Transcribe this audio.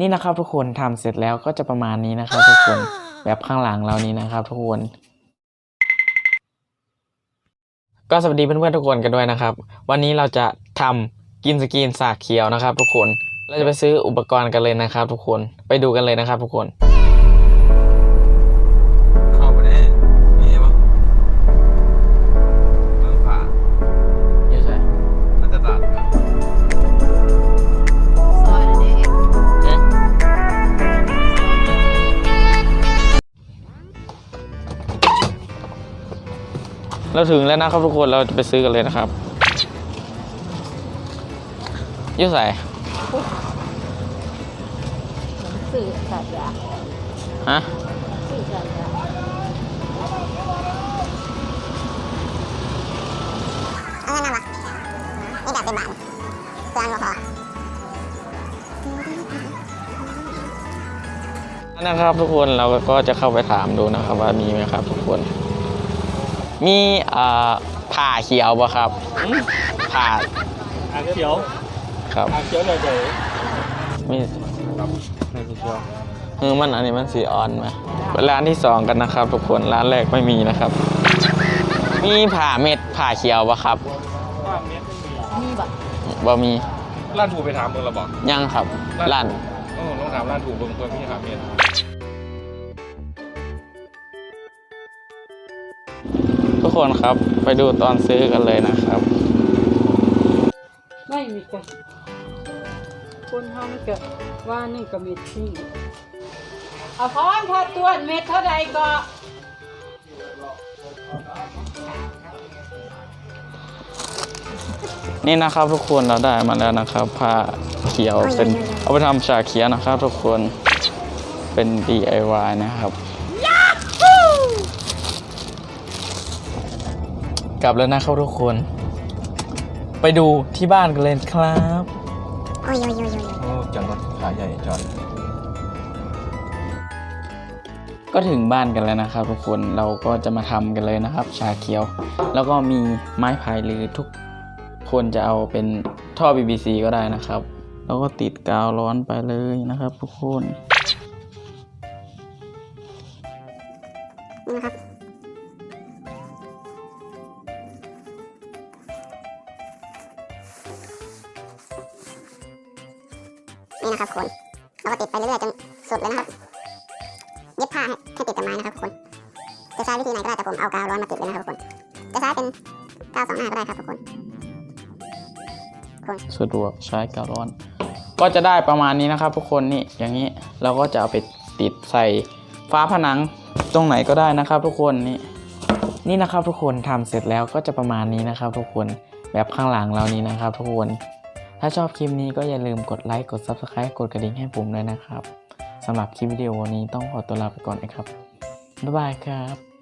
นี่นะครับทุกคนทำเสร็จแล้วก็จะประมาณนี้นะครับ ทุกคนแบบข้างหลังเรานี้นะครับ ทุกคน ก็สวัสดีเพื่อนๆทุกคนกันด้วยนะครับ วันนี้เราจะทำกินสกรีนสากเขียวนะครับ ทุกคนเราจะไปซื้ออุปกรณ์กันเลยนะครับ ทุกคนไปดูกันเลยนะครับ ทุกคน เราถึงแล้วนะครับทุกคนเราจะไปซื้อกันเลยนะครับเยอะใส่สื่อสัตว์ยาฮะสื่อสัตว์ยาเอาเงินมาวะนี่แบบเป็นบาทเตือนก็พอนะครับทุกคนเราก็จะเข้าไปถามดูนะครับ ว่ามีไหมครับ ทุกคน มีอ่าผ่าเขียวปะครับผ่าอ่างเขียวครับอ่างเขียวเลยเดี๋ยวมีไม่สีเขียวคือมันอันนี้มันสีอ่อนไหมร้านที่สองกันนะครับ ทุกคนร้านแรกไม่มีนะครับ มีผ่าเม็ดผ่าเขียวปะครับว่าเม็ดไม่มีมีแบบบ่มีร้านถูไปถามเมืองเราบอกยังครับร้านเออต้องถามร้านถูเมืองเพื่อนพี่ถามเมีย คนครับ ไปดูตอนซื้อกันเลยนะครับ ไม่มีกันคนเฮามันก็ว่านี่ก็มีที่เอาพร้อมถ้าตัวเม็ดเท่าใดก็นี่นะครับทุกคนเราได้มาแล้วนะครับผ้าเขียวเป็นเอาไปทำชาเขียวนะครับทุกคนเป็น DIY นะครับ กลับแล้วนะครับทุกคน ไปดูที่บ้านกันเลยครับโอ้ยโอ้ยโอ้ยโอ้ยโอ้จังรถขาใหญ่จอด ก็ถึงบ้านกันแล้วนะครับ ทุกคนเราก็จะมาทำกันเลยนะครับ ชาเขียว แล้วก็มีไม้พายหรือทุกคนจะเอาเป็นท่อ BBC ก็ได้นะครับ แล้วก็ติดกาวร้อนไปเลยนะครับ ทุกคนนี่นะครับ นี่นะครับคนเราก็ติดไปเรื่อยๆจนสุดเลยนะครับ เย็บผ้าให้ให้ติดกับไม้นะครับทุกคน จะใช้วิธีไหนก็ได้แต่ผมเอากาวร้อนมาติดเลยนะครับทุกคน จะใช้เป็นกาวสองหน้าก็ได้ครับทุกคน สะดวกใช้กาวร้อน ก็จะได้ประมาณนี้นะครับ ทุกคนนี่อย่างนี้เราก็จะเอาไปติดใส่ฟ้าผนังตรงไหนก็ได้นะครับ ทุกคนนี่นี่นะครับทุกคนทำเสร็จแล้วก็จะประมาณนี้นะครับ ทุกคนแบบข้างหลังเรานี้นะครับ ทุกคน ถ้าชอบคลิปนี้ก็อย่าลืมกดไลค์ กด Subscribe กดกระดิ่งให้ผมด้วยนะครับสำหรับคลิปวิดีโอนี้ต้องขอตัวลาไปก่อนนะครับ บ๊ายบายครับ